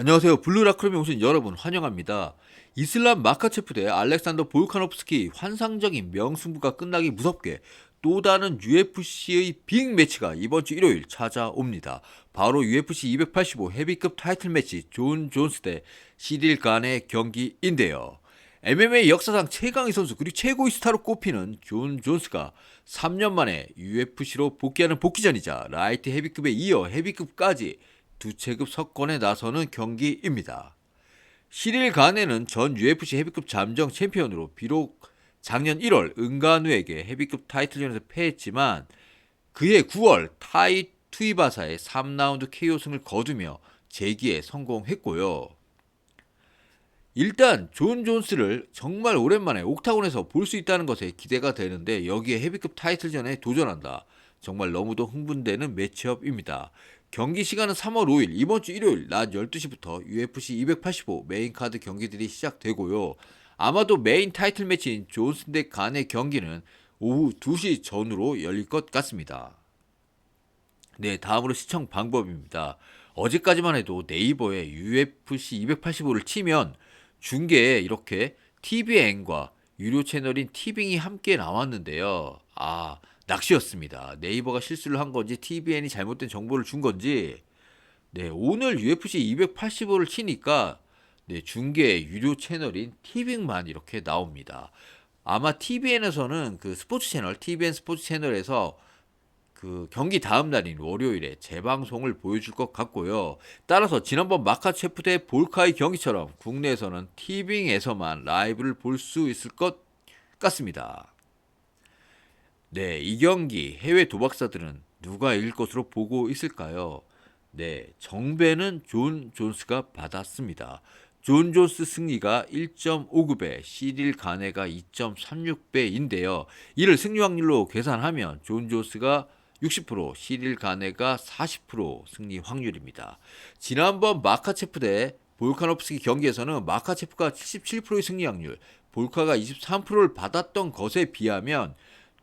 안녕하세요. 블루라크롬에 오신 여러분 환영합니다. 이슬람 마카체프 대 알렉산더 볼카노프스키 환상적인 명승부가 끝나기 무섭게 또 다른 UFC의 빅 매치가 이번 주 일요일 찾아옵니다. 바로 UFC 285 헤비급 타이틀 매치 존 존스 대 시릴 간의 경기인데요. MMA 역사상 최강의 선수 그리고 최고의 스타로 꼽히는 존 존스가 3년 만에 UFC로 복귀하는 복귀전이자 라이트 헤비급에 이어 헤비급까지 두 체급 석권에 나서는 경기입니다. 시릴 가네는 전 UFC 헤비급 잠정 챔피언으로 비록 작년 1월 은간우에게 헤비급 타이틀전에서 패했지만 그해 9월 타이 투이바사의 3라운드 KO 승을 거두며 재기에 성공했고요. 일단 존 존스를 정말 오랜만에 옥타곤에서 볼 수 있다는 것에 기대가 되는데 여기에 헤비급 타이틀전에 도전한다. 정말 너무도 흥분되는 매치업입니다. 경기 시간은 3월 5일 이번 주 일요일 낮 12시부터 UFC 285 메인 카드 경기들이 시작되고요. 아마도 메인 타이틀 매치인 존스 대 간의 경기는 오후 2시 전후로 열릴 것 같습니다. 네, 다음으로 시청 방법입니다. 어제까지만 해도 네이버에 UFC 285를 치면 중계에 이렇게 TVN과 유료 채널인 티빙이 함께 나왔는데요. 아, 낚시였습니다. 네이버가 실수를 한 건지 TVN이 잘못된 정보를 준 건지 네, 오늘 UFC 285를 치니까 네, 중계 유료 채널인 티빙만 이렇게 나옵니다. 아마 TVN에서는 그 스포츠 채널, TVN 스포츠 채널에서 그 경기 다음 날인 월요일에 재방송을 보여줄 것 같고요. 따라서 지난번 마카체프 대 볼카의 경기처럼 국내에서는 티빙에서만 라이브를 볼 수 있을 것 같습니다. 네, 이 경기 해외 도박사들은 누가 이길 것으로 보고 있을까요? 네, 정배는 존 존스가 받았습니다. 존 존스 승리가 1.59배, 시릴 가네가 2.36배인데요. 이를 승리 확률로 계산하면 존 존스가 60%, 시릴 가네가 40% 승리 확률입니다. 지난번 마카체프 대 볼카노프스키 경기에서는 마카체프가 77%의 승리 확률, 볼카가 23%를 받았던 것에 비하면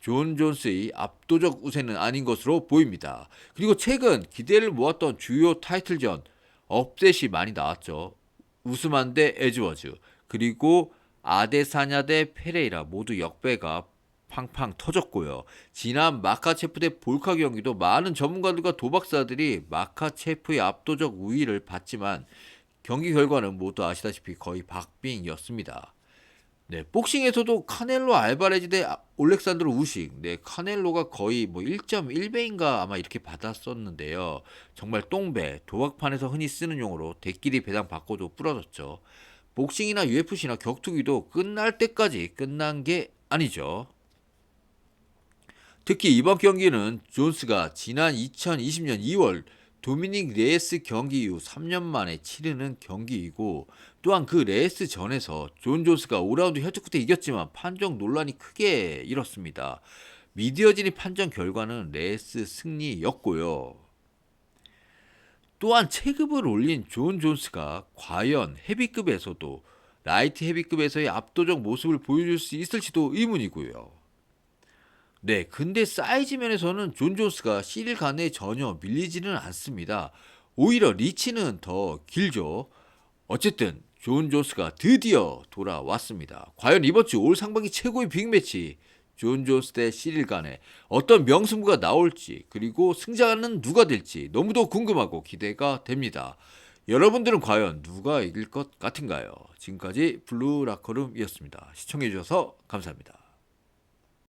존 존스의 압도적 우세는 아닌 것으로 보입니다. 그리고 최근 기대를 모았던 주요 타이틀전 업셋이 많이 나왔죠. 우스만 대 에즈워즈 그리고 아데사냐 대 페레이라 모두 역배가 팡팡 터졌고요. 지난 마카체프 대 볼카 경기도 많은 전문가들과 도박사들이 마카체프의 압도적 우위를 봤지만 경기 결과는 모두 아시다시피 거의 박빙이었습니다. 네, 복싱에서도 카넬로 알바레즈 대 올렉산드로 우식. 네, 카넬로가 거의 뭐 1.1배인가 아마 이렇게 받았었는데요. 정말 똥배, 도박판에서 흔히 쓰는 용어로 대끼리 배당 받고도 부러졌죠. 복싱이나 UFC나 격투기도 끝날 때까지 끝난 게 아니죠. 특히 이번 경기는 존스가 지난 2020년 2월 도미닉 레이스 경기 이후 3년 만에 치르는 경기이고 또한 그 레이스 전에서 존 존스가 5라운드 혈투 끝에 이겼지만 판정 논란이 크게 일었습니다. 미디어진이 판정 결과는 레이스 승리였고요. 또한 체급을 올린 존 존스가 과연 헤비급에서도 라이트 헤비급에서의 압도적 모습을 보여줄 수 있을지도 의문이고요. 네, 근데 사이즈 면에서는 존 존스가 시릴 간에 전혀 밀리지는 않습니다. 오히려 리치는 더 길죠. 어쨌든 존 존스가 드디어 돌아왔습니다. 과연 이번 주 올 상반기 최고의 빅매치 존 존스 대 시릴 간에 어떤 명승부가 나올지 그리고 승자는 누가 될지 너무도 궁금하고 기대가 됩니다. 여러분들은 과연 누가 이길 것 같은가요? 지금까지 블루라커룸이었습니다. 시청해주셔서 감사합니다.